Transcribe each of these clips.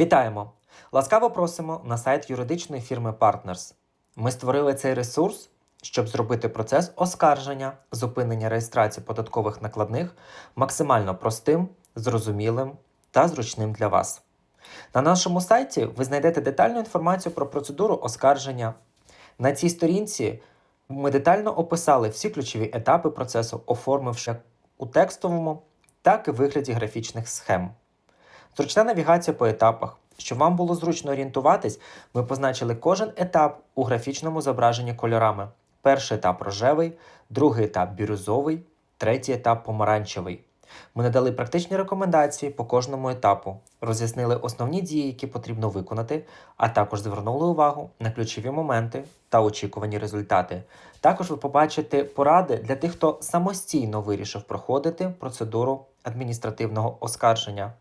Вітаємо! Ласкаво просимо на сайт юридичної фірми Partners. Ми створили цей ресурс, щоб зробити процес оскарження, зупинення реєстрації податкових накладних максимально простим, зрозумілим та зручним для вас. На нашому сайті ви знайдете детальну інформацію про процедуру оскарження. На цій сторінці ми детально описали всі ключові етапи процесу, оформивши як у текстовому, так і вигляді графічних схем. Зручна навігація по етапах. Щоб вам було зручно орієнтуватись, ми позначили кожен етап у графічному зображенні кольорами. Перший етап рожевий, другий етап бірюзовий, третій етап помаранчевий. Ми надали практичні рекомендації по кожному етапу, роз'яснили основні дії, які потрібно виконати, а також звернули увагу на ключові моменти та очікувані результати. Також ви побачите поради для тих, хто самостійно вирішив проходити процедуру адміністративного оскарження.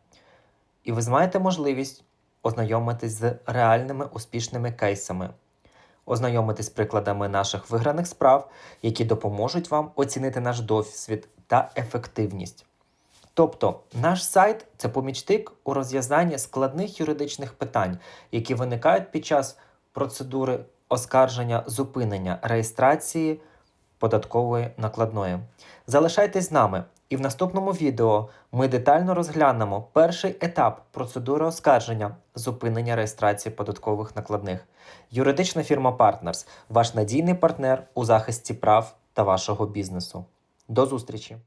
І ви маєте можливість ознайомитись з реальними успішними кейсами, ознайомитись прикладами наших виграних справ, які допоможуть вам оцінити наш досвід та ефективність. Тобто, наш сайт це помічник у розв'язанні складних юридичних питань, які виникають під час процедури оскарження зупинення реєстрації податкової накладної. Залишайтесь з нами, і в наступному відео ми детально розглянемо перший етап процедури оскарження зупинення реєстрації податкових накладних. Юридична фірма Partners – ваш надійний партнер у захисті прав та вашого бізнесу. До зустрічі!